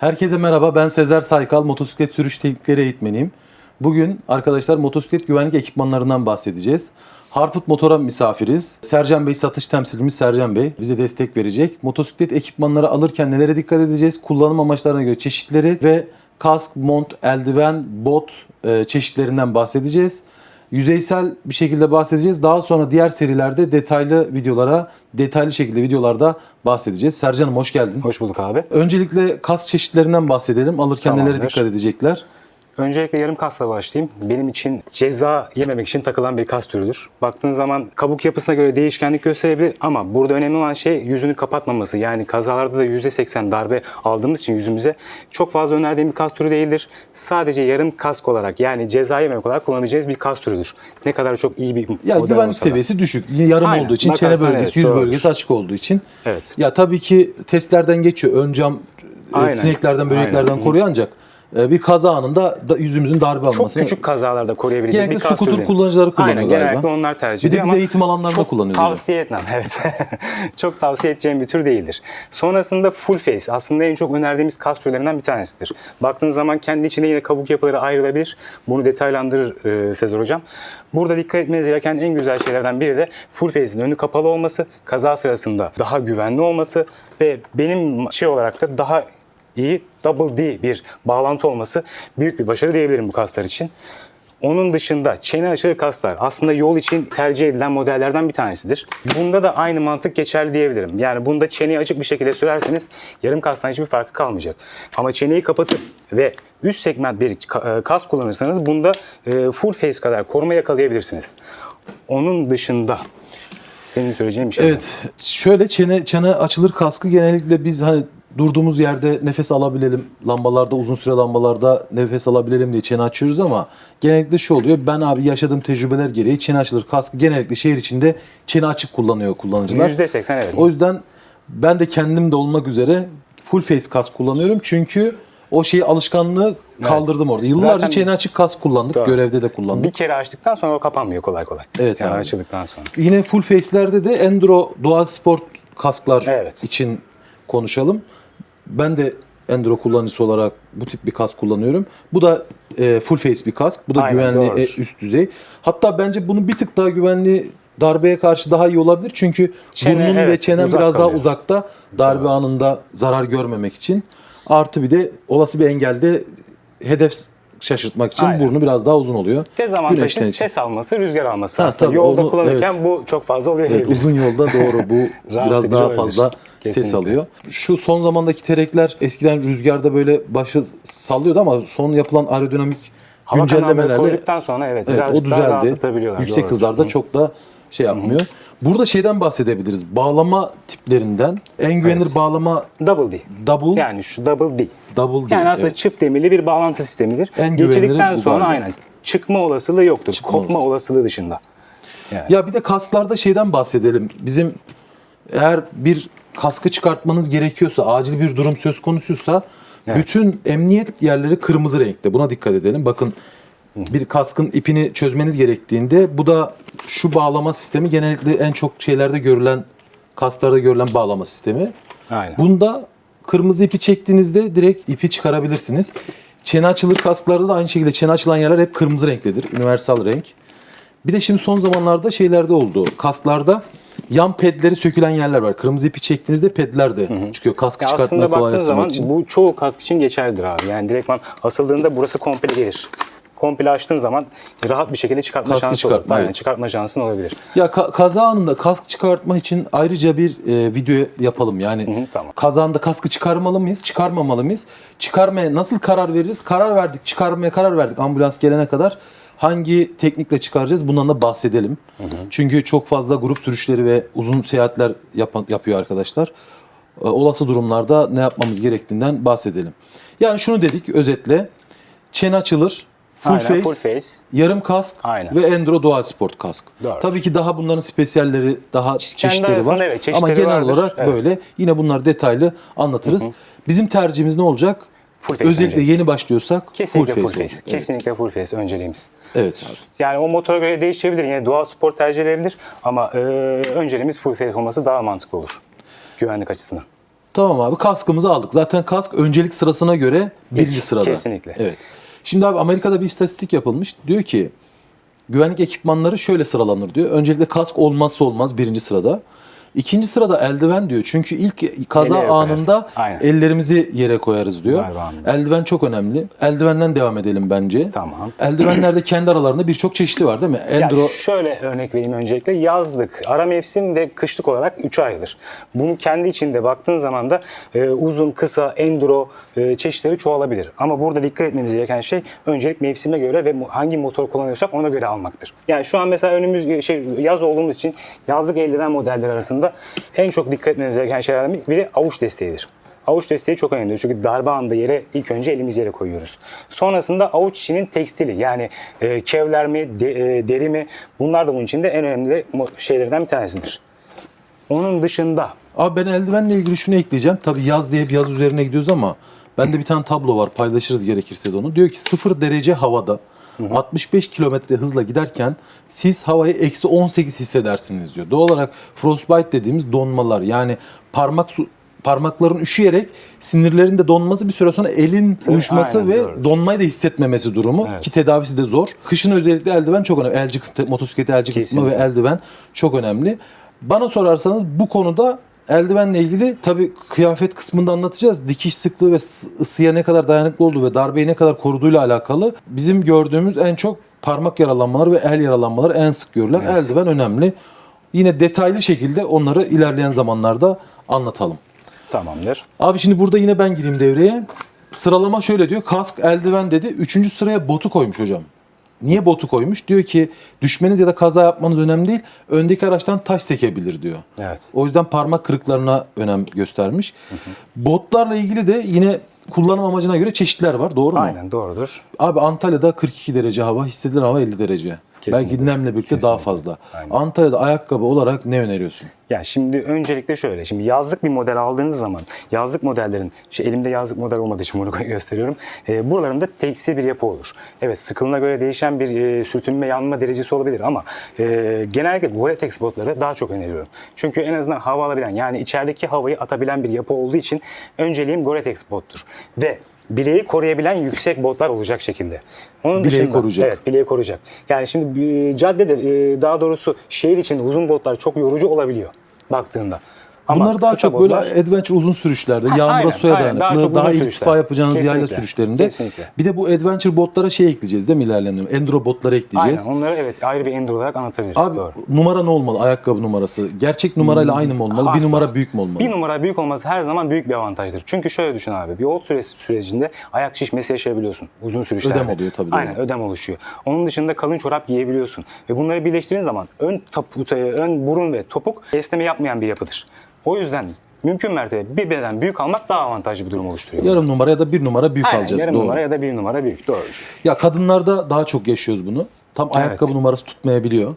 Herkese merhaba ben Sezer Saykal motosiklet sürüş teknikleri eğitmeniyim. Bugün arkadaşlar motosiklet güvenlik ekipmanlarından bahsedeceğiz. Harput Motor'a misafiriz. Sercan Bey satış temsilcimiz Sercan Bey bize destek verecek. Motosiklet ekipmanları alırken nelere dikkat edeceğiz? Kullanım amaçlarına göre çeşitleri ve kask, mont, eldiven, bot e, çeşitlerinden bahsedeceğiz. Yüzeysel bir şekilde bahsedeceğiz. Daha sonra diğer serilerde detaylı videolara, detaylı şekilde videolarda bahsedeceğiz. Sercan'ım hoş geldin. Hoş bulduk abi. Öncelikle kas çeşitlerinden bahsedelim. Alırken nelere Tamamdır. dikkat edecekler? Öncelikle yarım kasla başlayayım. Benim için ceza yememek için takılan bir kas türüdür. Baktığın zaman kabuk yapısına göre değişkenlik gösterebilir ama burada önemli olan şey yüzünü kapatmaması. Yani kazalarda da %80 darbe aldığımız için yüzümüze çok fazla önerdiğim bir kas türü değildir. Sadece yarım kask olarak yani ceza yememek olarak kullanabileceğiniz bir kas türüdür. Ne kadar çok iyi bir Ya güvenlik seviyesi düşük. Yarım Aynen. olduğu için çene Bakarsan bölgesi, evet, yüz doğrudur. bölgesi açık olduğu için. Evet. Ya tabii ki testlerden geçiyor. Ön cam e, Aynen. sineklerden, böceklerden Aynen. koruyor ancak bir kaza anında da yüzümüzün darbe alması. Çok küçük kazalarda koruyabilecek Genellikle bir kas scooter türü. kullanıcıları kullanıyor Aynen, galiba. genellikle onlar tercih Bir de ediyor bize eğitim alanlarında çok kullanıyor diyeceğim. tavsiye etmem. Evet. çok tavsiye edeceğim bir tür değildir. Sonrasında full face aslında en çok önerdiğimiz kas türlerinden bir tanesidir. Baktığınız zaman kendi içinde yine kabuk yapıları ayrılabilir. Bunu detaylandırır e, Sezer Hocam. Burada dikkat etmeniz gereken en güzel şeylerden biri de full face'in önü kapalı olması, kaza sırasında daha güvenli olması ve benim şey olarak da daha iyi double D bir bağlantı olması büyük bir başarı diyebilirim bu kaslar için. Onun dışında çene aşırı kaslar aslında yol için tercih edilen modellerden bir tanesidir. Bunda da aynı mantık geçerli diyebilirim. Yani bunda çeneyi açık bir şekilde sürerseniz yarım kastan hiçbir farkı kalmayacak. Ama çeneyi kapatıp ve üst segment bir e, kas kullanırsanız bunda e, full face kadar koruma yakalayabilirsiniz. Onun dışında senin söyleyeceğin bir şey. Evet. Şöyle çene çene açılır kaskı genellikle biz hani durduğumuz yerde nefes alabilelim. Lambalarda uzun süre lambalarda nefes alabilelim diye çene açıyoruz ama genellikle şu oluyor. Ben abi yaşadığım tecrübeler gereği çene açılır kaskı genellikle şehir içinde çene açık kullanıyor kullanıcılar. %80 evet. O yüzden ben de kendim de olmak üzere full face kask kullanıyorum. Çünkü o şeyi alışkanlığı kaldırdım orada. Yıllarca Zaten- çene açık kask kullandık. Doğru. Görevde de kullandık. Bir kere açtıktan sonra o kapanmıyor kolay kolay. Evet yani abi. açıldıktan sonra. Yine full face'lerde de Enduro Dual Sport kasklar Evet. için konuşalım. Ben de Enduro kullanıcısı olarak bu tip bir kask kullanıyorum. Bu da e, full face bir kask. Bu da Aynen, güvenli e, üst düzey. Hatta bence bunun bir tık daha güvenli darbeye karşı daha iyi olabilir. Çünkü Çene, burnun ve evet, çenen uzak biraz daha kalıyor. uzakta darbe anında zarar görmemek için. Artı bir de olası bir engelde hedef şaşırtmak için Aynen. burnu biraz daha uzun oluyor. Dezavantajı Güneşten ses alması, rüzgar alması Ha, aslında. tabii, Yolda onu- kullanırken evet. bu çok fazla oluyor Evet, uzun yolda doğru bu biraz daha olabilir. fazla ses Kesinlikle. alıyor. Şu son zamandaki terekler eskiden rüzgarda böyle başı sallıyordu ama son yapılan aerodinamik Hava güncellemelerle koyduktan sonra evet, evet, o düzeldi. Yüksek Doğru. hızlarda çok da şey yapmıyor. Burada şeyden bahsedebiliriz. Bağlama tiplerinden. En güvenilir Evet. bağlama Double D. double Yani şu double D. double Yani değil, aslında evet. çift demirli bir bağlantı sistemidir. En Geçirdikten bu sonra galiba. aynen çıkma olasılığı yoktur. Çıkma Kopma olasılığı dışında. Yani. Ya bir de kasklarda şeyden bahsedelim. Bizim eğer bir kaskı çıkartmanız gerekiyorsa, acil bir durum söz konusuysa Evet. bütün emniyet yerleri kırmızı renkte. Buna dikkat edelim. Bakın bir kaskın ipini çözmeniz gerektiğinde bu da şu bağlama sistemi genellikle en çok şeylerde görülen kasklarda görülen bağlama sistemi. Aynen. Bunda kırmızı ipi çektiğinizde direkt ipi çıkarabilirsiniz. Çene açılır kasklarda da aynı şekilde çene açılan yerler hep kırmızı renktedir. Universal renk. Bir de şimdi son zamanlarda şeylerde oldu. Kasklarda yan pedleri sökülen yerler var. Kırmızı ipi çektiğinizde pedler de çıkıyor. Kaskı Ya çıkartmaya aslında baktığın zaman için. bu çoğu kask için geçerlidir abi. Yani direktman asıldığında burası komple gelir. Komple açtığın zaman rahat bir şekilde çıkartma Kaskı şansı olur. çıkartma, Aynen, evet. çıkartma şansın olabilir. Ya ka- kaza anında kask çıkartma için ayrıca bir e, video yapalım. Yani hı, tamam. kazanda kaskı çıkarmalı mıyız, çıkarmamalı mıyız? Çıkarmaya nasıl karar veririz? Karar verdik, çıkarmaya karar verdik ambulans gelene kadar. Hangi teknikle çıkaracağız? Bundan da bahsedelim. Çünkü çok fazla grup sürüşleri ve uzun seyahatler yapan, yapıyor arkadaşlar. E, olası durumlarda ne yapmamız gerektiğinden bahsedelim. Yani şunu dedik özetle. Çene açılır, full, Aynen, face, full face. yarım kask Aynen. ve Enduro Dual Sport kask. Doğru. Tabii ki daha bunların spesiyalleri, daha çeşitleri arasında var. evet, çeşitleri Ama genel vardır. olarak Evet. böyle. Yine bunları detaylı anlatırız. Bizim tercihimiz ne olacak? Full face Özellikle öncelik. yeni başlıyorsak Kesinlikle full, olacak. face. Kesinlikle full face önceliğimiz. Evet. Yani o motora göre değişebilir. Yine doğal spor tercih edilebilir. Ama e, önceliğimiz full face olması daha mantıklı olur. Güvenlik açısından. Tamam abi kaskımızı aldık. Zaten kask öncelik sırasına göre birinci sırada. kesinlikle. Evet. Şimdi abi Amerika'da bir istatistik yapılmış. Diyor ki güvenlik ekipmanları şöyle sıralanır diyor. Öncelikle kask olmazsa olmaz birinci sırada. İkinci sırada eldiven diyor. Çünkü ilk kaza koyarsın. anında ellerimizi yere koyarız diyor. Galiba. Eldiven çok önemli. Eldivenden devam edelim bence. Tamam. Eldivenlerde kendi aralarında birçok çeşitli var değil mi? Ya Enduro şöyle örnek vereyim öncelikle. Yazlık, ara mevsim ve kışlık olarak 3'e ayrılır. Bunu kendi içinde baktığın zaman da e, uzun, kısa, enduro e, çeşitleri çoğalabilir. Ama burada dikkat etmemiz gereken şey öncelik mevsime göre ve hangi motor kullanıyorsak ona göre almaktır. Yani şu an mesela önümüz şey yaz olduğumuz için yazlık eldiven modelleri arasında en çok dikkat etmemiz gereken şeylerden biri avuç desteğidir. Avuç desteği çok önemli çünkü darbe anında yere ilk önce elimiz yere koyuyoruz. Sonrasında avuç içinin tekstili yani e, kevler mi, de- e, deri mi bunlar da bunun içinde en önemli şeylerden bir tanesidir. Onun dışında Abi ben eldivenle ilgili şunu ekleyeceğim. Tabii yaz diye bir yaz üzerine gidiyoruz ama bende bir tane tablo var paylaşırız gerekirse de onu. Diyor ki 0 derece havada 65 kilometre hızla giderken siz havayı eksi 18 hissedersiniz diyor. Doğal olarak frostbite dediğimiz donmalar yani parmak su, parmakların üşüyerek sinirlerin de donması bir süre sonra elin uyuşması aynen, ve doğrudur. donmayı da hissetmemesi durumu Evet. ki tedavisi de zor. Kışın özellikle eldiven çok önemli. Elci kısmı, motosiklet elci kısmı ve eldiven çok önemli. Bana sorarsanız bu konuda eldivenle ilgili tabii kıyafet kısmında anlatacağız. Dikiş sıklığı ve ısı- ısıya ne kadar dayanıklı olduğu ve darbeyi ne kadar koruduğuyla alakalı bizim gördüğümüz en çok parmak yaralanmaları ve el yaralanmaları en sık görülen Evet. eldiven önemli. Yine detaylı şekilde onları ilerleyen zamanlarda anlatalım. tamamdır. Abi şimdi burada yine ben gireyim devreye. Sıralama şöyle diyor. Kask, eldiven dedi. Üçüncü sıraya botu koymuş hocam. Niye botu koymuş? Diyor ki düşmeniz ya da kaza yapmanız önemli değil. Öndeki araçtan taş sekebilir diyor. Evet. O yüzden parmak kırıklarına önem göstermiş. Botlarla ilgili de yine kullanım amacına göre çeşitler var. Doğru mu? Aynen doğrudur. Abi Antalya'da 42 derece hava, hissedilen hava 50 derece. Kesinlikle. Belki nemle birlikte daha Kesinlikle. fazla. Aynen. Antalya'da ayakkabı olarak ne öneriyorsun? Ya şimdi öncelikle şöyle. Şimdi yazlık bir model aldığınız zaman yazlık modellerin, işte elimde yazlık model olmadığı için bunu gösteriyorum. E, buralarında tekstil bir yapı olur. Evet sıkılığına göre değişen bir e, sürtünme yanma derecesi olabilir ama e, genellikle Gore-Tex botları daha çok öneriyorum. Çünkü en azından hava alabilen yani içerideki havayı atabilen bir yapı olduğu için önceliğim Gore-Tex bottur. Ve bileği koruyabilen yüksek botlar olacak şekilde. Onun Bileği dışında, koruyacak. Evet bileği koruyacak. Yani şimdi caddede e, daha doğrusu şehir içinde uzun botlar çok yorucu olabiliyor baktığında. Ama Bunlar daha çok böyle botlar- adventure uzun sürüşlerde, Ha, yağmura aynen, suya dayanıklı, Daha daha, çok uzun irtifa yapacağınız yayla Kesinlikle, sürüşlerinde. kesinlikle. Bir de bu adventure botlara şey ekleyeceğiz değil mi ilerleyen? Enduro botları ekleyeceğiz. Aynen onları evet ayrı bir enduro olarak anlatabiliriz. Abi Doğru. numara ne olmalı? Ayakkabı numarası. Gerçek numarayla aynı mı olmalı? Bir Asla. numara büyük mü olmalı? Bir numara büyük olması her zaman büyük bir avantajdır. Çünkü şöyle düşün abi. Bir yol süresi sürecinde ayak şişmesi yaşayabiliyorsun. Uzun sürüşlerde. Ödem oluyor tabii, doğru. Aynen ödem oluşuyor. Onun dışında kalın çorap giyebiliyorsun. Ve bunları birleştirdiğin zaman ön, tapu, ön burun ve topuk esneme yapmayan bir yapıdır. O yüzden mümkün mertebe bir beden büyük almak daha avantajlı bir durum oluşturuyor. Yarım numara ya da bir numara büyük Aynen alacağız. yarım Doğru. numara ya da bir numara büyük. Doğrudur. Ya kadınlarda daha çok yaşıyoruz bunu. Tam ayakkabı numarası tutmayabiliyor.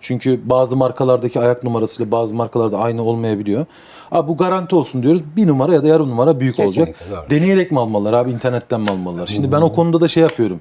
Çünkü bazı markalardaki ayak numarasıyla bazı markalarda aynı olmayabiliyor. Abi bu garanti olsun diyoruz. Bir numara ya da yarım numara büyük olacak. Kesinlikle, doğru. Deneyerek mi almalılar abi internetten mi almalılar? Şimdi ben o konuda da şey yapıyorum.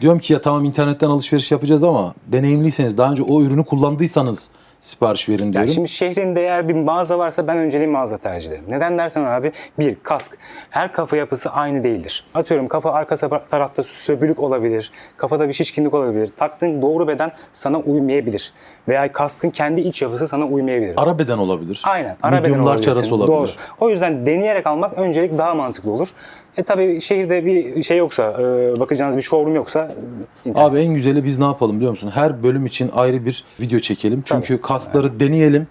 Diyorum ki ya tamam internetten alışveriş yapacağız ama deneyimliyseniz daha önce o ürünü kullandıysanız sipariş verin diyorum. Yani şimdi şehrinde eğer bir mağaza varsa ben önceliğim mağaza tercih ederim. Neden dersen abi bir kask. Her kafa yapısı aynı değildir. Atıyorum kafa arka tara- tarafta söbülük olabilir. Kafada bir şişkinlik olabilir. Taktığın doğru beden sana uymayabilir. Veya kaskın kendi iç yapısı sana uymayabilir. Ara beden olabilir. Aynen. Ara beden Medium arası olabilir. Doğru. O yüzden deneyerek almak öncelik daha mantıklı olur. E tabii şehirde bir şey yoksa, e, bakacağınız bir showroom yoksa internet. Abi en güzeli biz ne yapalım biliyor musun? Her bölüm için ayrı bir video çekelim. Çünkü kaskları deneyelim.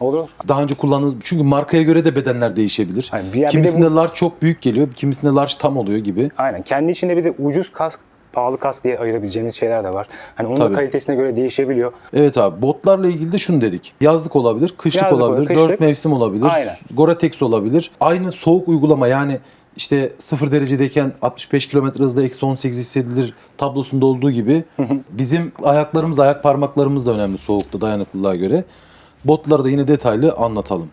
Olur. Daha önce kullandığınız çünkü markaya göre de bedenler değişebilir. Aynen. Bir- bir de kimisinde bu- large çok büyük geliyor, kimisinde large tam oluyor gibi. Aynen. Kendi içinde bir de ucuz kask, pahalı kask diye ayırabileceğimiz şeyler de var. Hani onun Tabii. da kalitesine göre değişebiliyor. Evet abi botlarla ilgili de şunu dedik. Yazlık olabilir, kışlık Yazlık olabilir, kışlık. dört mevsim olabilir, Aynen. Gore-Tex olabilir. Aynı soğuk uygulama yani işte 0 derecedeyken 65 kilometre hızda eksi 18 hissedilir tablosunda olduğu gibi bizim ayaklarımız, ayak parmaklarımız da önemli soğukta dayanıklılığa göre. Botları da yine detaylı anlatalım.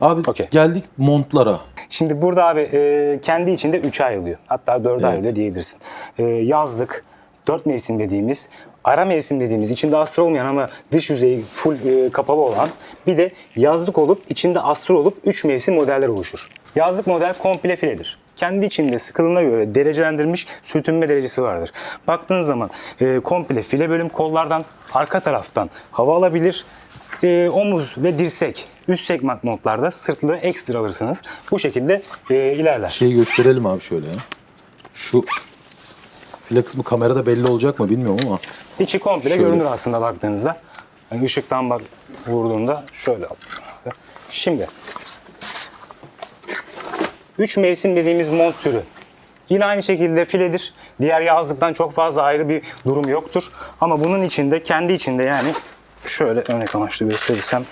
Abi Okey. geldik montlara. Şimdi burada abi e, kendi içinde 3'e ayrılıyor. Hatta 4'e ayrılıyor diyebilirsin. E, yazlık, 4 mevsim dediğimiz ara mevsim dediğimiz içinde astro olmayan ama dış yüzeyi full e, kapalı olan bir de yazlık olup içinde astro olup 3 mevsim modeller oluşur. Yazlık model komple filedir. Kendi içinde sıkılığına göre derecelendirilmiş sürtünme derecesi vardır. Baktığınız zaman e, komple file bölüm kollardan arka taraftan hava alabilir. E, omuz ve dirsek üst segment montlarda sırtlı ekstra alırsınız. Bu şekilde e, ilerler. Şeyi gösterelim abi şöyle. Şu file kısmı kamerada belli olacak mı bilmiyorum ama. İçi komple Şöyle. görünür aslında baktığınızda. Yani ışıktan bak vurduğunda şöyle. Şimdi 3 mevsim dediğimiz mont türü. Yine aynı şekilde filedir. Diğer yazlıktan çok fazla ayrı bir durum yoktur. Ama bunun içinde kendi içinde yani şöyle örnek amaçlı gösterirsem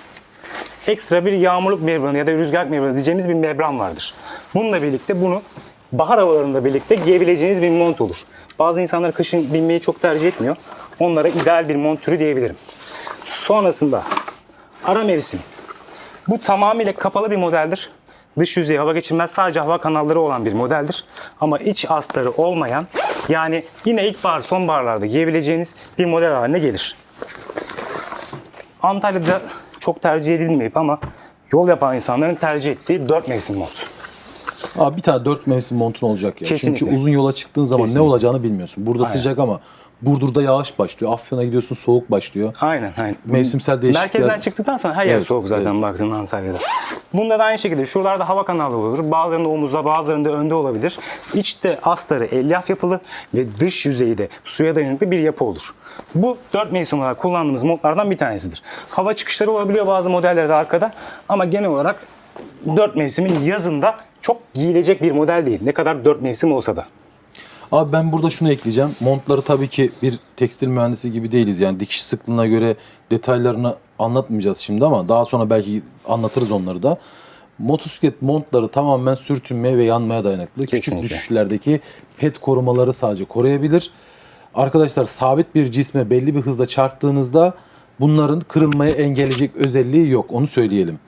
ekstra bir yağmurluk membranı ya da rüzgar membranı diyeceğimiz bir membran vardır. Bununla birlikte bunu bahar havalarında birlikte giyebileceğiniz bir mont olur. Bazı insanlar kışın binmeyi çok tercih etmiyor. Onlara ideal bir mont türü diyebilirim. Sonrasında ara mevsim. Bu tamamıyla kapalı bir modeldir. Dış yüzeyi hava geçirmez sadece hava kanalları olan bir modeldir. Ama iç astarı olmayan yani yine ilkbahar sonbaharlarda giyebileceğiniz bir model haline gelir. Antalya'da çok tercih edilmeyip ama yol yapan insanların tercih ettiği 4 mevsim mont. Abi bir tane dört mevsim montun olacak ya. Kesinlikle. Çünkü uzun yola çıktığın zaman Kesinlikle. ne olacağını bilmiyorsun. Burada Aynen. sıcak ama Burdur'da yağış başlıyor. Afyon'a gidiyorsun soğuk başlıyor. Aynen aynen. Mevsimsel değişiklikler- Merkezden çıktıktan sonra her yer Evet, soğuk zaten evet. baktığında Antalya'da. Bunda da aynı şekilde şuralarda hava kanalları olur. Bazılarında omuzda bazılarında önde olabilir. İçte astarı elyaf yapılı ve dış yüzeyi de suya dayanıklı bir yapı olur. Bu dört mevsim olarak kullandığımız modlardan bir tanesidir. Hava çıkışları olabiliyor bazı modellerde arkada ama genel olarak dört mevsimin yazında çok giyilecek bir model değil. Ne kadar dört mevsim olsa da. Abi ben burada şunu ekleyeceğim. Montları tabii ki bir tekstil mühendisi gibi değiliz. Yani dikiş sıklığına göre detaylarını anlatmayacağız şimdi ama daha sonra belki anlatırız onları da. Motosiklet montları tamamen sürtünmeye ve yanmaya dayanıklı. Küçük Kesinlikle. düşüşlerdeki pet korumaları sadece koruyabilir. Arkadaşlar sabit bir cisme belli bir hızla çarptığınızda bunların kırılmayı engelleyecek özelliği yok. Onu söyleyelim.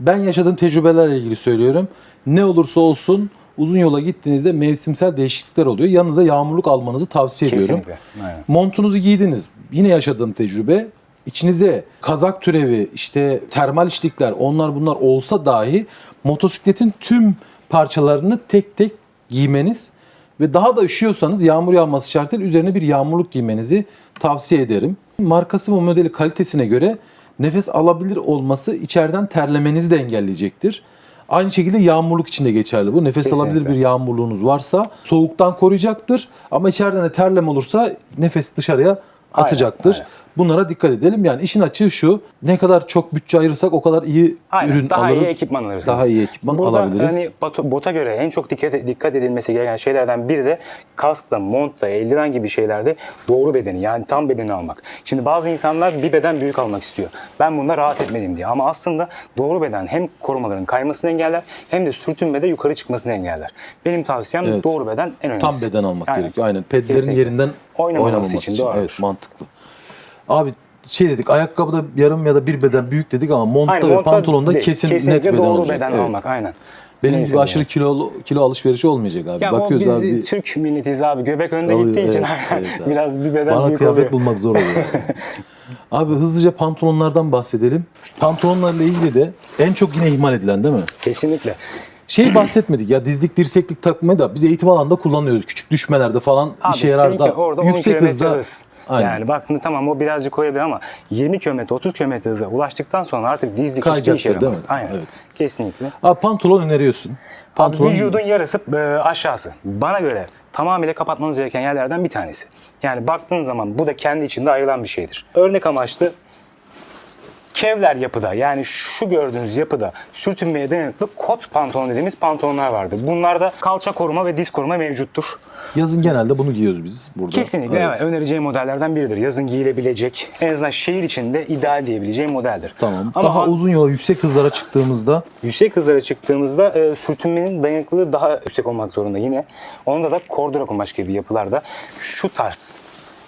Ben yaşadığım tecrübelerle ilgili söylüyorum. Ne olursa olsun uzun yola gittiğinizde mevsimsel değişiklikler oluyor. Yanınıza yağmurluk almanızı tavsiye ediyorum. Kesinlikle. Aynen. Montunuzu giydiniz. Yine yaşadığım tecrübe. İçinize kazak türevi, işte termal içlikler, onlar bunlar olsa dahi motosikletin tüm parçalarını tek tek giymeniz ve daha da üşüyorsanız yağmur yağması şartıyla üzerine bir yağmurluk giymenizi tavsiye ederim. Markası ve modeli kalitesine göre nefes alabilir olması içeriden terlemenizi de engelleyecektir. Aynı şekilde yağmurluk için de geçerli bu. Nefes Kesinlikle. alabilir bir yağmurluğunuz varsa soğuktan koruyacaktır. Ama içeriden de terleme olursa nefes dışarıya Aynen, atacaktır. aynen. Bunlara dikkat edelim. Yani işin açığı şu. Ne kadar çok bütçe ayırırsak o kadar iyi Aynen, ürün daha alırız. iyi ekipman alırsınız. Daha iyi ekipman Burada alabiliriz. hani bota, göre en çok dikkat, dikkat edilmesi gereken şeylerden biri de kaskla, montla, eldiven gibi şeylerde doğru bedeni yani tam bedeni almak. Şimdi bazı insanlar bir beden büyük almak istiyor. Ben bunda rahat etmedim diye. Ama aslında doğru beden hem korumaların kaymasını engeller hem de sürtünmede yukarı çıkmasını engeller. Benim tavsiyem Evet. doğru beden en Tam önemlisi. beden almak Aynen. gerekiyor. Aynen. Pedlerin Kesinlikle. yerinden Oynamaması oynamaması için, için. doğrudur. Evet mantıklı. Abi şey dedik ayakkabıda yarım ya da bir beden büyük dedik ama montta Aynen, ve montta pantolonda değil, kesin net kesinlikle beden doğru olacak. beden Evet. almak aynen. Benim Neyse gibi aşırı kilo kilo alışverişi olmayacak abi. Ya Bakıyoruz o biz abi. Türk milletiyiz abi. Göbek önde Oluyor, gittiği için evet, evet abi. biraz bir beden Bana büyük kıyafet oluyor. bulmak zor oluyor. abi hızlıca pantolonlardan bahsedelim. Pantolonlarla ilgili de en çok yine ihmal edilen değil mi? Kesinlikle. Şey bahsetmedik ya dizlik dirseklik takmayı da biz eğitim alanında kullanıyoruz. Küçük düşmelerde falan Abi işe yarar seninki da orada 10 yüksek kilometre hızda. hız. Aynen. Yani baktığında tamam o birazcık koyabilir ama 20 kilometre 30 kilometre hıza ulaştıktan sonra artık dizlik hiçbir işe Kayacaktır, değil yaramaz. Aynen. Evet. Kesinlikle. Abi pantolon öneriyorsun. Abi Pantolon vücudun yarısı e, aşağısı. Bana göre tamamıyla kapatmanız gereken yerlerden bir tanesi. Yani baktığın zaman bu da kendi içinde ayrılan bir şeydir. Örnek amaçlı Kevlar yapıda yani şu gördüğünüz yapıda sürtünmeye dayanıklı kot pantolon dediğimiz pantolonlar vardır. Bunlarda kalça koruma ve diz koruma mevcuttur. Yazın genelde bunu giyiyoruz biz burada. Kesinlikle evet. önereceğim modellerden biridir. Yazın giyilebilecek, en azından şehir içinde ideal diyebileceğim modeldir. Tamam. Ama Daha uzun yola yüksek hızlara çıktığımızda yüksek hızlara çıktığımızda e, sürtünmenin dayanıklılığı daha yüksek olmak zorunda yine. Onda da kordura kumaş gibi yapılarda şu tarz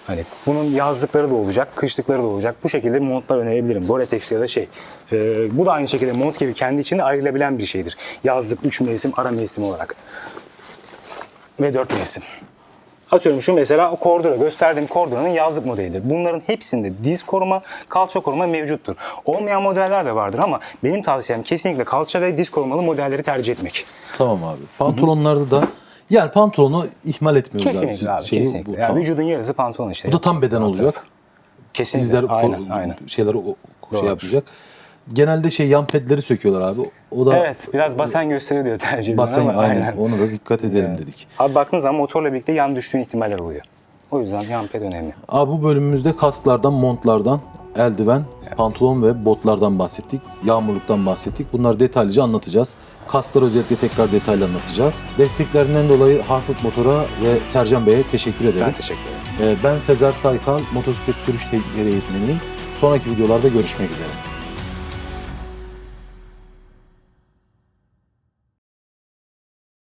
Hani bunun yazlıkları da olacak, kışlıkları da olacak. Bu şekilde montlar önerebilirim. Gore-Tex ya da şey. E, bu da aynı şekilde mont gibi kendi içinde ayrılabilen bir şeydir. Yazlık, 3 mevsim, ara mevsim olarak. Ve 4 mevsim. Atıyorum şu mesela o kordura gösterdiğim korduranın yazlık modelidir. Bunların hepsinde diz koruma, kalça koruma mevcuttur. Olmayan modeller de vardır ama benim tavsiyem kesinlikle kalça ve diz korumalı modelleri tercih etmek. Tamam abi. Pantolonlarda da yani pantolonu ihmal etmiyoruz Kesinlikle abi, Şeyi kesinlikle. bu, yani tamam. vücudun yarısı pantolon işte. Bu da tam beden olacak. Kesinlikle. Dizler aynen, aynen. şeyleri o- şey Doğru. yapacak. Genelde şey yan pedleri söküyorlar abi. O da Evet, biraz basen gösteriyor diyor tercih edilen basen ama aynen. Ona da dikkat edelim dedik. Abi baktığın zaman motorla birlikte yan düştüğün ihtimaller oluyor. O yüzden yan ped önemli. Abi bu bölümümüzde kasklardan, montlardan, eldiven, pantolon ve botlardan bahsettik. Yağmurluktan bahsettik. Bunları detaylıca anlatacağız. Kaskları özellikle tekrar detaylı anlatacağız. Desteklerinden dolayı Harput Motor'a ve Sercan Bey'e teşekkür ederiz. Ben teşekkür ederim. Ee, Ben Sezer Saykal, motosiklet sürüş teknikleri eğitmeniyim. Sonraki videolarda görüşmek üzere.